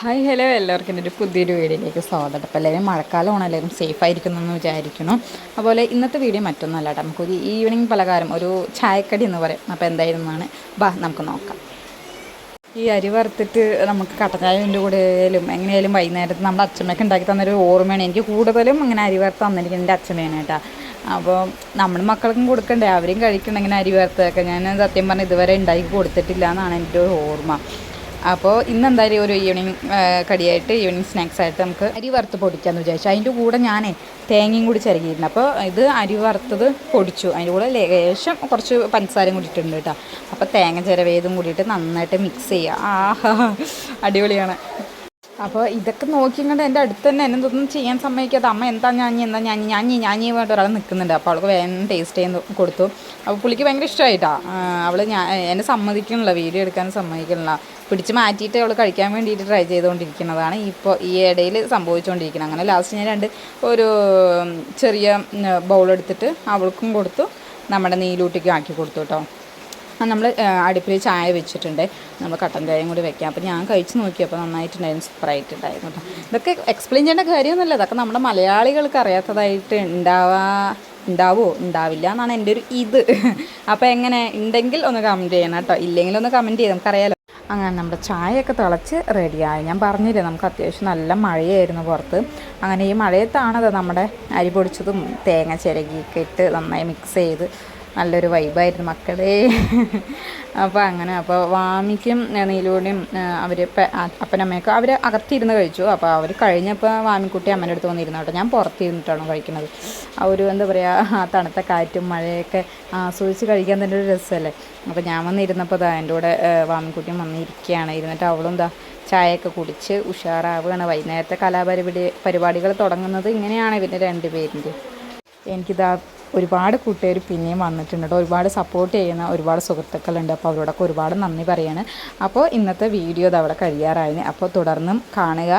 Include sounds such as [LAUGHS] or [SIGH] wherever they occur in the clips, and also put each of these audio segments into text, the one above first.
Hi hello എല്ലാവർക്കും. എന്റെ ഒരു പുതിയൊരു വീഡിയോയിലേക്ക് സ്വാഗതം. അപ്പോൾ എല്ലാവരും മഴക്കാലമാണ് എല്ലാവരും സേഫ് ആയിരിക്കുന്നു എന്ന് വിചാരിക്കുന്നു. അതുപോലെ ഇന്നത്തെ വീഡിയോ മറ്റൊന്നല്ല കേട്ടോ. നമുക്കൊരു ഈവനിങ് പലകാരം ഒരു ചായക്കടി എന്ന് പറയും. അപ്പോൾ എന്തായിരുന്നാണ് ബാ നമുക്ക് നോക്കാം. ഈ അരി വറുത്തിട്ട് നമുക്ക് കട്ടച്ചായന്റെ കൂടെയായാലും എങ്ങനെയായാലും വൈകുന്നേരത്ത് നമ്മുടെ അച്ഛമ്മയൊക്കെ ഉണ്ടാക്കി തന്നൊരു ഓർമ്മയാണ്. എനിക്ക് കൂടുതലും അങ്ങനെ അരി വറുത്ത് തന്നിരിക്കുന്നത് എന്റെ അച്ഛമ്മയാണ് കേട്ടോ. അപ്പോൾ നമ്മുടെ മക്കൾക്കും കൊടുക്കണ്ടേ? അവരും കഴിക്കണം ഇങ്ങനെ അരി വറുത്തൊക്കെ ഞാൻ സത്യം പറഞ്ഞാൽ ഇതുവരെ ഉണ്ടാക്കി കൊടുത്തിട്ടില്ല എന്നാണ് എന്റെ ഒരു ഓർമ്മ. അപ്പോൾ ഇന്ന് എന്തായാലും ഒരു ഈവനിങ് കടിയായിട്ട് ഈവനിങ് സ്നാക്സ് ആയിട്ട് നമുക്ക് അരി വറുത്ത് പൊടിക്കാമെന്ന് വിചാരിച്ചു. അതിന്റെ കൂടെ ഞാനേ തേങ്ങയും കൂടി ചിരകിയിരുന്നു അപ്പോൾ ഇത് അരി വറുത്തത് പൊടിച്ചു. അതിന്റെ കൂടെ ലേശം കുറച്ച് പഞ്ചസാരയും കൂടി ഇട്ടിട്ടുണ്ട് കേട്ടോ. അപ്പോൾ തേങ്ങ ചിരവേതും കൂടിയിട്ട് നന്നായിട്ട് മിക്സ് ചെയ്യുക ആഹാ അടിപൊളിയാണ്. അപ്പോൾ ഇതൊക്കെ നോക്കിക്കൊണ്ട് എന്റെ അടുത്ത് തന്നെ എന്നെ ചെയ്യാൻ സമ്മതിക്കാത്ത അമ്മ എന്താ ഞാൻ എന്താ ഞാൻ ഞാൻ ഞാൻ വേണ്ട ഒരാൾ നിൽക്കുന്നുണ്ട് അപ്പോൾ അവൾക്ക് വേഗം ടേസ്റ്റ് ചെയ്യാൻ കൊടുത്തു. അപ്പോൾ പുള്ളിക്ക് ഭയങ്കര ഇഷ്ടമായിട്ടാ. അവൾ ഞാൻ എന്നെ സമ്മതിക്കണില്ല വീഡിയോ എടുക്കാൻ സമ്മതിക്കണില്ല പിടിച്ച് മാറ്റിയിട്ട് അവൾ കഴിക്കാൻ വേണ്ടിയിട്ട് ട്രൈ ചെയ്തുകൊണ്ടിരിക്കുന്നതാണ്. ഇപ്പോൾ ഈ ഇടയിൽ സംഭവിച്ചുകൊണ്ടിരിക്കുന്നത് അങ്ങനെ ലാസ്റ്റ് ഞാൻ രണ്ട് ഒരു ചെറിയ ബൗൾ എടുത്തിട്ട് അവൾക്കും കൊടുത്തു. നമ്മുടെ നീലൂട്ടിക്കും ആക്കി കൊടുത്തു കേട്ടോ നമ്മൾ അടുപ്പിൽ ചായ വെച്ചിട്ടുണ്ട്. നമ്മൾ കട്ടൻ ചായയും കൂടി വെക്കാം. അപ്പോൾ ഞാൻ കഴിച്ച് നോക്കിയപ്പോൾ നന്നായിട്ടുണ്ടായിരുന്നു സൂപ്പറായിട്ടുണ്ടായിരുന്നു കേട്ടോ ഇതൊക്കെ എക്സ്പ്ലെയിൻ ചെയ്യേണ്ട കാര്യമൊന്നുമില്ല. ഇതൊക്കെ നമ്മുടെ മലയാളികൾക്ക് അറിയാത്തതായിട്ട് ഉണ്ടാവാ ഉണ്ടാവുമോ ഉണ്ടാവില്ല എന്നാണ് എന്റെ ഒരു ഇത്. [LAUGHS] അപ്പോൾ എങ്ങനെ ഉണ്ടെങ്കിൽ ഒന്ന് കമന്റ് ചെയ്യണം കേട്ടോ ഇല്ലെങ്കിൽ ഒന്ന് കമന്റ് ചെയ്ത് നമുക്കറിയാലോ. അങ്ങനെ നമ്മുടെ ചായയൊക്കെ തിളച്ച് റെഡിയായി ഞാൻ പറഞ്ഞില്ലേ നമുക്ക് അത്യാവശ്യം നല്ല മഴയായിരുന്നു പുറത്ത്. അങ്ങനെ ഈ മഴയത്താണത് നമ്മുടെ അരി പൊടിച്ചതും തേങ്ങ ചിരകിയൊക്കെ ഇട്ട് നന്നായി മിക്സ് ചെയ്ത് നല്ലൊരു വൈബായിരുന്നു മക്കളെ. അപ്പോൾ അങ്ങനെ അപ്പോൾ വാമിക്കും നീലൂടെയും അവർ അപ്പനമ്മയൊക്കെ അവർ അകത്തിരുന്ന് കഴിച്ചു. അപ്പോൾ അവർ കഴിഞ്ഞപ്പോൾ വാമിക്കുട്ടി അമ്മേന്റെ അടുത്ത് വന്നിരുന്നു കേട്ടോ. ഞാൻ പുറത്തിരുന്നിട്ടാണ് കഴിക്കുന്നത്. ആ ഒരു എന്താ പറയുക ആ തണുത്ത കാറ്റും മഴയൊക്കെ ആസ്വദിച്ച് കഴിക്കാൻ തന്നെ ഒരു രസമല്ലേ അപ്പോൾ ഞാൻ വന്നിരുന്നപ്പോൾ ഇതാ എന്റെ കൂടെ വാമിക്കുട്ടിയും വന്നിരിക്കുകയാണ്. ഇരുന്നിട്ട് അവളും എന്താ ചായയൊക്കെ കുടിച്ച് ഉഷാറാവുകയാണ്. വൈകുന്നേരത്തെ കലാപരിപാടി പരിപാടികൾ തുടങ്ങുന്നത് ഇങ്ങനെയാണ് ഇവന്റെ രണ്ട് പേരിന്റെ എനിക്കിതാ ഒരുപാട് കൂട്ടുകാർ പിന്നെയും വന്നിട്ടുണ്ട് ഒരുപാട് സപ്പോർട്ട് ചെയ്യുന്ന ഒരുപാട് സുഹൃത്തുക്കളുണ്ട്. അപ്പോൾ അവരോടൊക്കെ ഒരുപാട് നന്ദി പറയാണ്. അപ്പോൾ ഇന്നത്തെ വീഡിയോ ഇത് അവിടെ കഴിയാറായിന്. അപ്പോൾ തുടർന്നും കാണുക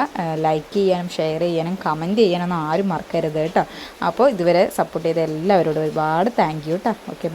ലൈക്ക് ചെയ്യാനും ഷെയർ ചെയ്യാനും കമന്റ് ചെയ്യാനൊന്നും ആരും മറക്കരുത് കേട്ടോ. അപ്പോൾ ഇതുവരെ സപ്പോർട്ട് ചെയ്ത എല്ലാവരോടും ഒരുപാട് താങ്ക് യു കേട്ടോ ഓക്കെ